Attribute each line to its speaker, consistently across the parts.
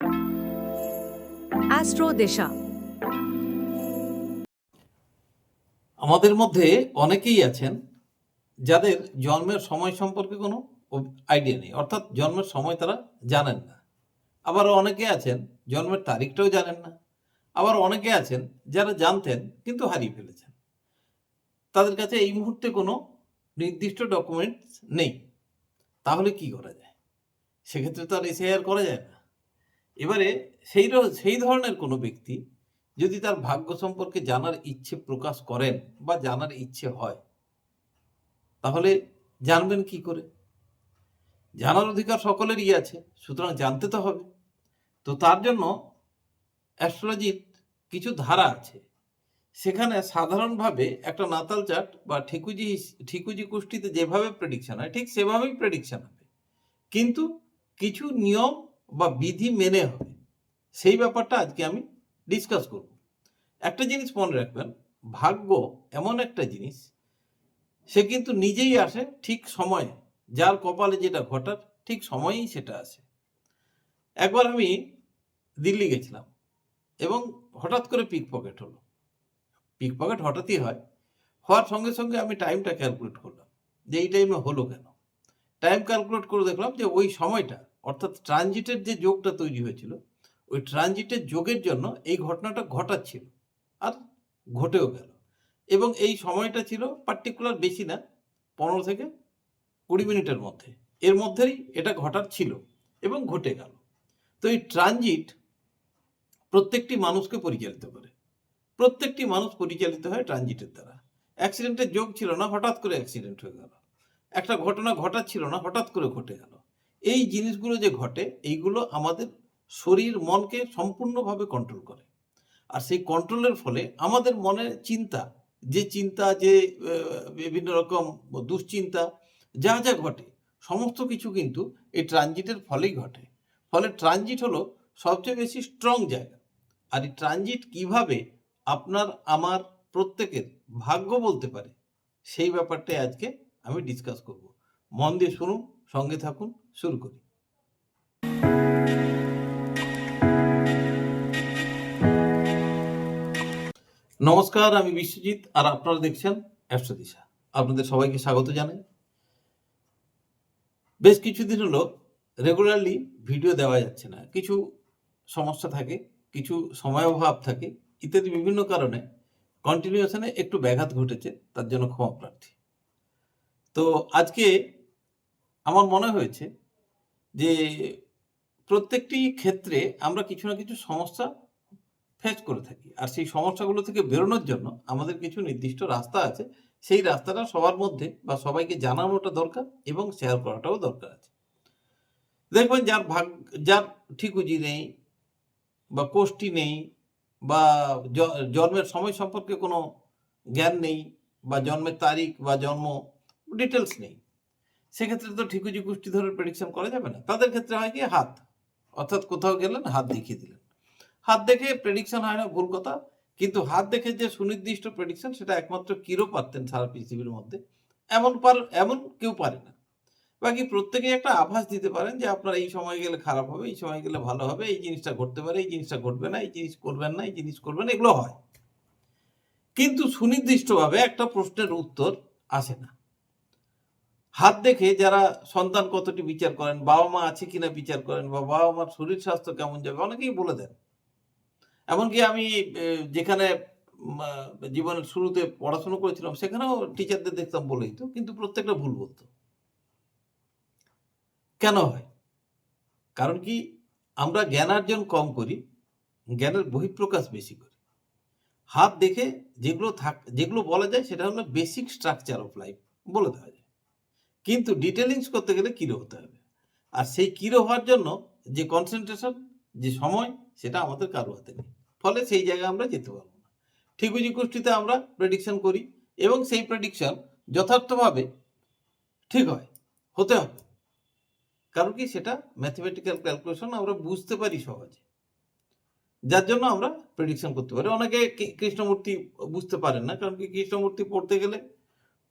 Speaker 1: Astro দেশা
Speaker 2: আমাদের মধ্যে অনেকেই আছেন যাদের জন্মের সময় সম্পর্কে কোনো আইডিয়া নেই। অর্থাৎ জন্মের সময় তারা জানেন না। আবার অনেকে আছেন জন্মের তারিখটাও জানেন না। আবার অনেকে আছেন যারা জানতেন কিন্তু হারিয়ে ফেলেছেন। তাদের কাছে এই মুহূর্তে কোনো নির্দিষ্ট ডকুমেন্টস নেই। তাহলে কি করা যায়? সেক্ষেত্রে তো আর এসআইআর করা যায় না। এবারে সেই সেই ধরনের কোনো ব্যক্তি যদি তার ভাগ্য সম্পর্কে জানার ইচ্ছে প্রকাশ করেন বা জানার ইচ্ছে হয়, তাহলে জানবেন কি করে? জানার অধিকার সকলেরই আছে, সুতরাং জানতে তো হবে। তো তার জন্য অ্যাস্ট্রোলজির কিছু ধারা আছে। সেখানে সাধারণভাবে একটা নাতাল চার্ট বা ঠিকুজি ঠিকুজি কুষ্টিতে যেভাবে প্রেডিকশন হয়, ঠিক সেভাবেই প্রেডিকশন হবে। কিন্তু কিছু নিয়ম বা বিধি মেনে হবে, সেই ব্যাপারটা আজকে আমি ডিসকাস করব। একটা জিনিস মনে রাখবেন, ভাগ্য এমন একটা জিনিস, সে কিন্তু নিজেই আসে ঠিক সময়ে, যার কপালে যেটা ঘটার ঠিক সময়েই সেটা আসে। একবার আমি দিল্লি গেছিলাম এবং হঠাৎ করে পিক পকেট হলো। পিক পকেট হঠাৎই হয়, হওয়ার সঙ্গে সঙ্গে আমি টাইমটা ক্যালকুলেট করলাম যে এই টাইমে হলো কেন? টাইম ক্যালকুলেট করে দেখলাম যে ওই সময়টা অর্থাৎ ট্রানজিটের যে যোগটা তৈরি হয়েছিল, ওই ট্রানজিটের যোগের জন্য এই ঘটনাটা ঘটাচ্ছিল আর ঘটেও গেল। এবং এই সময়টা ছিল পার্টিকুলার বেশি না, পনেরো থেকে কুড়ি মিনিটের মধ্যে। এর মধ্যেই এটা ঘটার ছিল এবং ঘটে গেল। তো এই ট্রানজিট প্রত্যেকটি মানুষকে পরিচালিত করে। প্রত্যেকটি মানুষ পরিচালিত হয় ট্রানজিটের দ্বারা। অ্যাক্সিডেন্টের যোগ ছিল না, হঠাৎ করে অ্যাক্সিডেন্ট হয়ে গেল। একটা ঘটনা ঘটাচ্ছিল না, হঠাৎ করে ঘটে গেল। এই জিনিসগুলো যে ঘটে, এইগুলো আমাদের শরীর মনকে সম্পূর্ণভাবে কন্ট্রোল করে। আর সেই কন্ট্রোলের ফলে আমাদের মনের চিন্তা, যে চিন্তা, যে বিভিন্ন রকম দুশ্চিন্তা, যা যা ঘটে, সমস্ত কিছু কিন্তু এই ট্রানজিটের ফলেই ঘটে। ফলে ট্রানজিট হলো সবচেয়ে বেশি স্ট্রং জায়গা। আর এই ট্রানজিট কীভাবে আপনার, আমার প্রত্যেকের ভাগ্য বলতে পারে, সেই ব্যাপারটাই আজকে আমি ডিসকাস করব। মন দিয়ে শুনুন, সঙ্গে থাকুন। শুরু করি। নমস্কার, আমি বিশ্বজিৎ আর আপনারা দেখছেন অ্যাস্ট্রোদিশা আপনাদের সবাইকে স্বাগত জানাই। বেশ কিছুদিন হলো রেগুলারলি ভিডিও দেওয়া যাচ্ছে না। কিছু সমস্যা থাকে, কিছু সময় অভাব থাকে, ইত্যাদি বিভিন্ন কারণে কন্টিনিউশনে একটু ব্যাঘাত ঘটেছে, তার জন্য ক্ষমা প্রার্থী। তো আজকে আমার মনে হয়েছে যে প্রত্যেকটি ক্ষেত্রে আমরা কিছু না কিছু সমস্যা ফেস করে থাকি। আর সেই সমস্যাগুলো থেকে বেরোনোর জন্য আমাদের কিছু নির্দিষ্ট রাস্তা আছে। সেই রাস্তাটা সবার মধ্যে বা সবাইকে জানানোটা দরকার এবং শেয়ার করাটাও দরকার আছে। দেখবেন যার ভাগ, যার ঠিকুজি নেই বা কোষ্ঠী নেই বা জন্মের সময় সম্পর্কে কোনো জ্ঞান নেই বা জন্মের তারিখ বা জন্ম ডিটেলস নেই। সেক্ষেত্রে তো ঠিকুজি কুষ্টি ধরে প্রেডিকশন করা যাবে না। তাদের ক্ষেত্রে হয় কি? হাত। অর্থাৎ কোথাও গেলেন, হাত দেখিয়ে দিলেন। হাত দেখে প্রেডিকশন হয় না, ভুল কথা। কিন্তু হাত দেখে যে সুনির্দিষ্ট প্রেডিকশন সেটা একমাত্র কিরো পারতেন সারা পৃথিবীর মধ্যে? এমন পার, এমন কেউ পারে না। বাকি প্রত্যেকেই একটা আভাস দিতে পারেন যে, আপনার এই সময় গেলে খারাপ হবে, এই সময় গেলে ভালো হবে, এই জিনিসটা ঘটতে পারে, এই জিনিসটা ঘটবে না, এই জিনিস করবেন না, এই জিনিস করবেন এগুলো হয়। কিন্তু সুনির্দিষ্টভাবে একটা প্রশ্নের উত্তর আসে না। হাত দেখে যারা সন্তান কতটি বিচার করেন, বাবা মা আছে কিনা বিচার করেন বা বাবা মার শরীর স্বাস্থ্য কেমন যাবে, অনেকেই বলে দেন। এমনকি আমি যেখানে জীবনের শুরুতে পড়াশোনা করেছিলাম, সেখানেও টিচারদের দেখতাম বলেই তো, কিন্তু প্রত্যেকটা ভুল বলতো। কেন হয়? কারণ কি, আমরা জ্ঞানার্জন কম করি, জ্ঞানের বহিঃপ্রকাশ বেশি করি। হাত দেখে যেগুলো থাক, যেগুলো বলা যায়, সেটা হলো বেসিক স্ট্রাকচার অফ লাইফ বলে দেওয়া যায়। কিন্তু ডিটেলিংস করতে গেলে কিরো হতে হবে? আর সেই কিরো হওয়ার জন্য যে কনসেন্ট্রেশন যে সময়, সেটা আমাদের কারও হাতে নেই। ফলে সেই জায়গায় আমরা যেতে পারব না। ঠিকুজি কুষ্টিতে আমরা প্রেডিকশন করি এবং সেই প্রেডিকশন যথার্থভাবে ঠিক হয়, হতে হবে। কারণ কি? সেটা ম্যাথমেটিক্যাল ক্যালকুলেশন আমরা বুঝতে পারি সহজে। যার জন্য আমরা প্রেডিকশন করতে পারি। অনেকে কৃষ্ণমূর্তি বুঝতে পারেন না। কারণ কি? কৃষ্ণমূর্তি পড়তে গেলে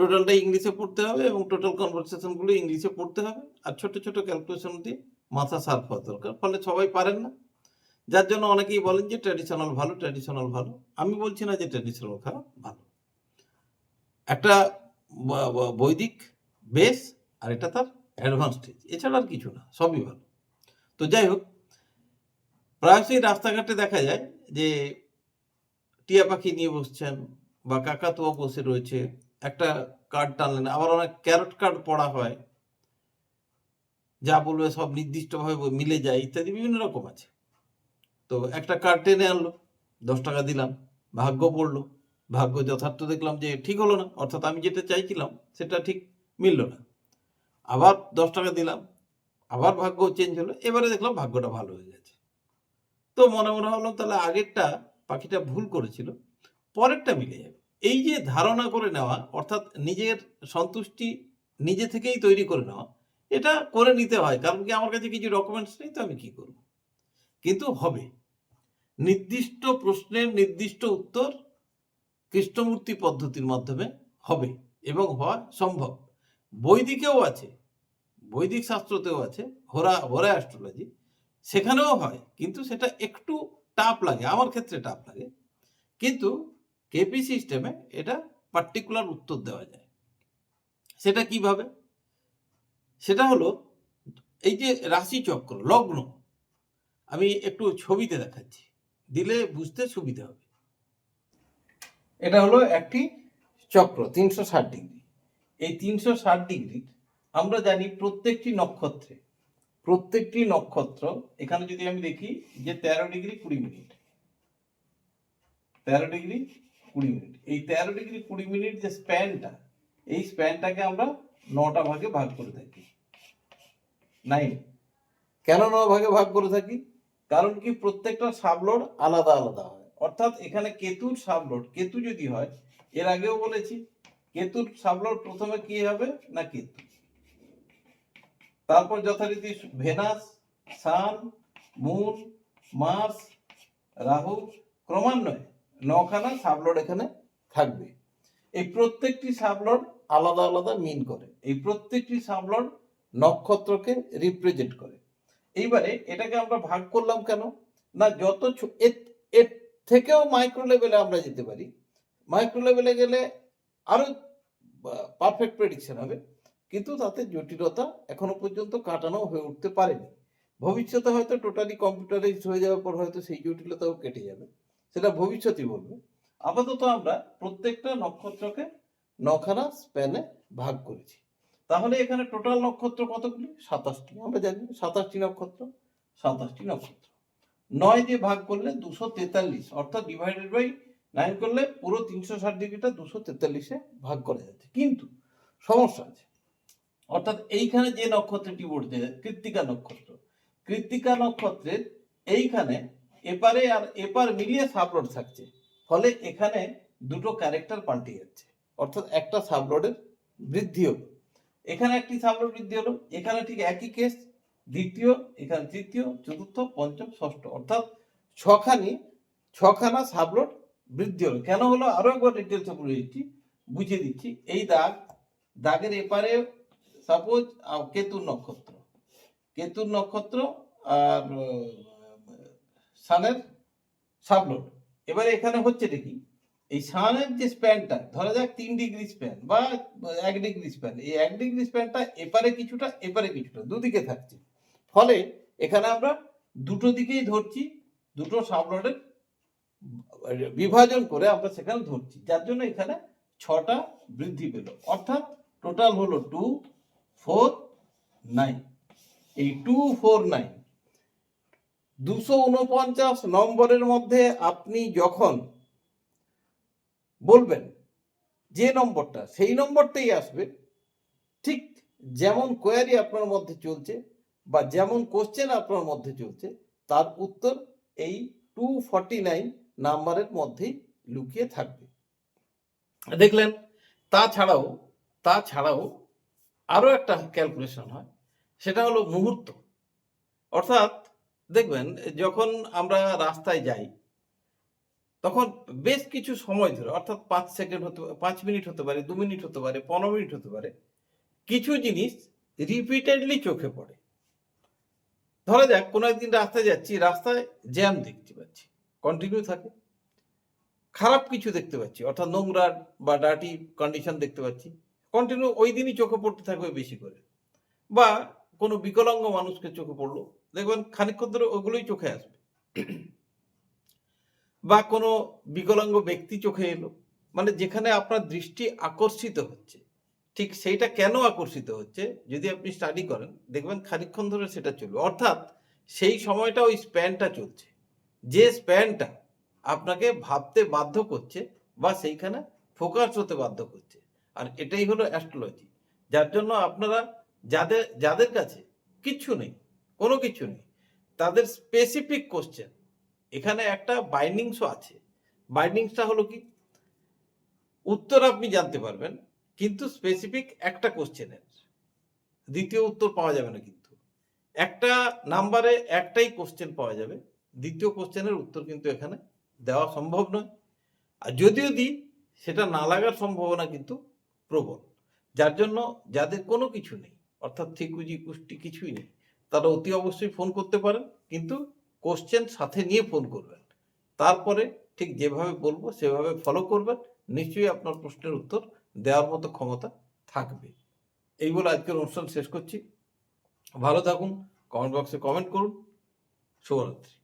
Speaker 2: টোটালটা ইংলিশে পড়তে হবে এবং টোটাল কনভারসেশনগুলো ইংলিশে পড়তে হবে। আর ছোট ছোট ক্যালকুলেশন দিয়ে মাথা সার্ফ হওয়া দরকার। ফলে সবাই পারেন না। যার জন্য অনেকেই বলেন যে ট্র্যাডিশনাল ভালো ট্র্যাডিশনাল ভালো। আমি বলছি না যে ট্র্যাডিশনাল খারাপ, ভালো। একটা বৈদিক বেস আর এটা তার অ্যাডভান্স স্টেজ এছাড়া আর কিছু না, সবই ভালো। তো যাই হোক, প্রায়শই রাস্তাঘাটে দেখা যায় যে টিয়া পাখি নিয়ে বসছেন বা কাকাতুয়া বসে রয়েছে। একটা কার্ড টানলেন, আবার অনেক ক্যারট কার্ড পড়া হয়, যা বলবে সব নির্দিষ্টভাবে মিলে যায়, ইত্যাদি বিভিন্ন রকম আছে। তো একটা কার্ড টেনে আনলো, দশ টাকা দিলাম, ভাগ্য পড়ল, ভাগ্য যথার্থ দেখলাম যে ঠিক হলো না, অর্থাৎ আমি যেটা চাইছিলাম সেটা ঠিক মিললো না। আবার দশ টাকা দিলাম, আবার ভাগ্য চেঞ্জ হলো, এবারে দেখলাম ভাগ্যটা ভালো হয়ে গেছে। তো মনে মনে হলো তাহলে আগেরটা পাখিটা ভুল করেছিল, পরেরটা মিলে যাবে। এই যে ধারণা করে নেওয়া, অর্থাৎ নিজের সন্তুষ্টি নিজে থেকেই তৈরি করে নেওয়া, এটা করে নিতে হয়। কারণ কি, আমার কাছে কিছু ডকুমেন্টস নেই, তো আমি কি করব? কিন্তু হবে। নির্দিষ্ট প্রশ্নের নির্দিষ্ট উত্তর কৃষ্ণমূর্তি পদ্ধতির মাধ্যমে হবে এবং হওয়া সম্ভব। বৈদিকেও আছে, বৈদিক শাস্ত্রতেও আছে, হোরা হোরা অ্যাস্ট্রোলজি সেখানেও হয়, কিন্তু সেটা একটু টাফ লাগে, আমার ক্ষেত্রে টাফ লাগে। কিন্তু কেপি সিস্টেমে এটা পার্টিকুলার উত্তর দেওয়া যায়। সেটা কীভাবে? সেটা হলো, এই যে রাশিচক্র, লগ্ন, আমি একটু ছবিতে দেখাচ্ছি। দিলে বুঝতে সুবিধা হবে। এটা হলো একটি চক্র, তিনশো ষাট ডিগ্রি। এই তিনশো ষাট ডিগ্রি, আমরা জানি প্রত্যেকটি নক্ষত্রে, প্রত্যেকটি নক্ষত্র, এখানে যদি আমি দেখি যে তেরো ডিগ্রি কুড়ি মিনিট। তেরো ডিগ্রি কুড়ি মিনিট। এই তেরো ডিগ্রি কুড়ি মিনিট যে স্প্যানটা এই স্প্যানটাকে আমরা নটা ভাগে ভাগ করে থাকি। নাইন কেন ন ভাগে ভাগ করে থাকি? কারণ কি প্রত্যেকটা সাবলোড আলাদা আলাদা হয়। অর্থাৎ এখানে কেতুর সাবলোড, কেতু যদি হয়, এর আগেও বলেছি, কেতুর সাবলোড প্রথমে কি হবে না কেতু? তারপর যথারীতি Venus, sun, moon, Mars, Rahu, ক্রমান্বয়ে। নখানা সাবলোড এখানে থাকবে। এই প্রত্যেকটি সাবলোড আলাদা আলাদা মিন করে। এই প্রত্যেকটি সাবলোড নক্ষত্রকে রিপ্রেজেন্ট করে। এইবারে এটাকে আমরা ভাগ করলাম কেন? না, যত এর- থেকেও মাইক্রো লেভেলে আমরা যেতে পারি। মাইক্রো লেভেলে গেলে আরও পারফেক্ট প্রেডিকশন হবে। কিন্তু তাতে জটিলতা এখনও পর্যন্ত কাটানো হয়ে উঠতে পারেনি। ভবিষ্যতে হয়তো টোটালি কম্পিউটারাইজড হয়ে যাওয়ার পর হয়তো সেই জটিলতাও কেটে যাবে। সেটা ভবিষ্যতই বলবে। আপাতত আমরা প্রত্যেকটা নক্ষত্রকে নখানা স্প্যানে ভাগ করেছি। তাহলে এখানে টোটাল নক্ষত্র কতগুলি? সাতাশটি। আমরা জানি সাতাশটি নক্ষত্র সাতাশটি নক্ষত্র। নয় দিয়ে ভাগ করলে দুশো তেতাল্লিশ, অর্থাৎ ডিভাইডেড বাই নাইন করলে পুরো তিনশো ষাট ডিগ্রিটা দুশো তেতাল্লিশে ভাগ করা যাচ্ছে। কিন্তু সমস্যা আছে। অর্থাৎ এইখানে যে নক্ষত্রটি উঠছে কৃত্তিকা নক্ষত্র, কৃত্তিকা নক্ষত্রের এইখানে এপারে আর এপার মিলিয়ে সাবলোড থাকছে। ফলে এখানে দুটো ক্যারেক্টার পাল্টে যাচ্ছে। অর্থাৎ একটা সাবলোডের বৃদ্ধি হলো। এখানে একটি সাবলোড বৃদ্ধি হলো, এখানে ঠিক একই কেস দ্বিতীয়, এখানে তৃতীয়, চতুর্থ, পঞ্চম, ষষ্ঠ। অর্থাৎ ছখানি, ছখানা সাবলোড বৃদ্ধি হলো। কেন হলো? আরও একবার ডিটেলসে বলে দিচ্ছি, বুঝিয়ে দিচ্ছি। এই দাগ, দাগের এপারে সাপোজ কেতুর নক্ষত্র। কেতুর নক্ষত্র আর সানের সাবলোড। এবারে এখানে হচ্ছে কি এই সানের যে স্প্যানটা, ধরা যাক তিন ডিগ্রি স্প্যান বা এক ডিগ্রি স্প্যান, এই এক ডিগ্রি স্প্যানটা এপারে কিছুটা এপারে কিছুটা, দুদিকে থাকছে। ফলে এখানে আমরা দুটো দিকেই ধরছি, দুটো সাবলোডের বিভাজন করে আমরা সেখানে ধরছি, যার জন্য এখানে ছটা বৃদ্ধি পেল। অর্থাৎ টোটাল হলো টু ফোর নাইন এই টু ফোর নাইন দুশো উনপঞ্চাশ নম্বরের মধ্যে আপনি যখন বলবেন যে নম্বরটা, সেই নম্বরটাই আসবে। ঠিক যেমন কোয়ারি আপনার মধ্যে চলছে বা যেমন কোশ্চেন আপনার মধ্যে চলছে, তার উত্তর এই টু ফর্টি নাইন নাম্বারের মধ্যেই লুকিয়ে থাকবে। দেখলেন, তাছাড়াও তাছাড়াও আরও একটা ক্যালকুলেশন হয়, সেটা হলো মুহূর্ত। অর্থাৎ দেখবেন, যখন আমরা রাস্তায় যাই, তখন বেশ কিছু সময় ধরে, অর্থাৎ পাঁচ সেকেন্ড হতে, পাঁচ মিনিট হতে পারে, দু মিনিট হতে পারে, পনেরো মিনিট হতে পারে, কিছু জিনিস রিপিটেডলি চোখে পড়ে। ধরা যাক, কোনো একদিন রাস্তায় যাচ্ছি, রাস্তায় জ্যাম দেখতে পাচ্ছি কন্টিনিউ থাকে। খারাপ কিছু দেখতে পাচ্ছি, অর্থাৎ নোংরা বা ডার্টি কন্ডিশন দেখতে পাচ্ছি কন্টিনিউ ওই দিনই চোখে পড়তে থাকবে বেশি করে। বা কোনো বিকলাঙ্গ মানুষকে চোখে পড়ল দেখবেন খানিকক্ষণ ধরে ওগুলোই চোখে আসবে। বা কোনো বিকলাঙ্গ ব্যক্তি চোখে এলো মানে যেখানে আপনার দৃষ্টি আকর্ষিত হচ্ছে, ঠিক সেইটা কেন আকর্ষিত হচ্ছে, যদি আপনি স্টাডি করেন, দেখবেন খানিকক্ষণ ধরে সেটা চলবে। অর্থাৎ সেই সময়টা ওই স্প্যানটা চলছে। যে স্প্যানটা আপনাকে ভাবতে বাধ্য করছে বা সেইখানে ফোকাস হতে বাধ্য করছে। আর এটাই হলো অ্যাস্ট্রোলজি যার জন্য আপনারা যাদের যাদের কাছে কিচ্ছু নেই কোনো কিছু নেই। তাদের স্পেসিফিক কোশ্চেন এখানে একটা বাইন্ডিংসও আছে। বাইন্ডিংসটা হলো কি? উত্তর আপনি জানতে পারবেন, কিন্তু স্পেসিফিক একটা কোশ্চেনের দ্বিতীয় উত্তর পাওয়া যাবে না কিন্তু। একটা নাম্বারে একটাই কোশ্চেন পাওয়া যাবে। দ্বিতীয় কোশ্চেনের উত্তর কিন্তু এখানে দেওয়া সম্ভব নয়। আর যদিও দিই, সেটা না লাগার সম্ভাবনা কিন্তু প্রবল। যার জন্য যাদের কোনো কিছু নেই, অর্থাৎ থিকুজি কুষ্টি কিছুই নেই। তারা অতি অবশ্যই ফোন করতে পারেন। কিন্তু কোশ্চেন সাথে নিয়ে ফোন করবেন। তারপরে ঠিক যেভাবে বলব, সেভাবে ফলো করবেন। নিশ্চয়ই আপনার প্রশ্নের উত্তর দেওয়ার মতো ক্ষমতা থাকবে। এই বলে আজকের অনুষ্ঠান শেষ করছি। ভালো থাকুন কমেন্ট বক্সে কমেন্ট করুন। শুভরাত্রি।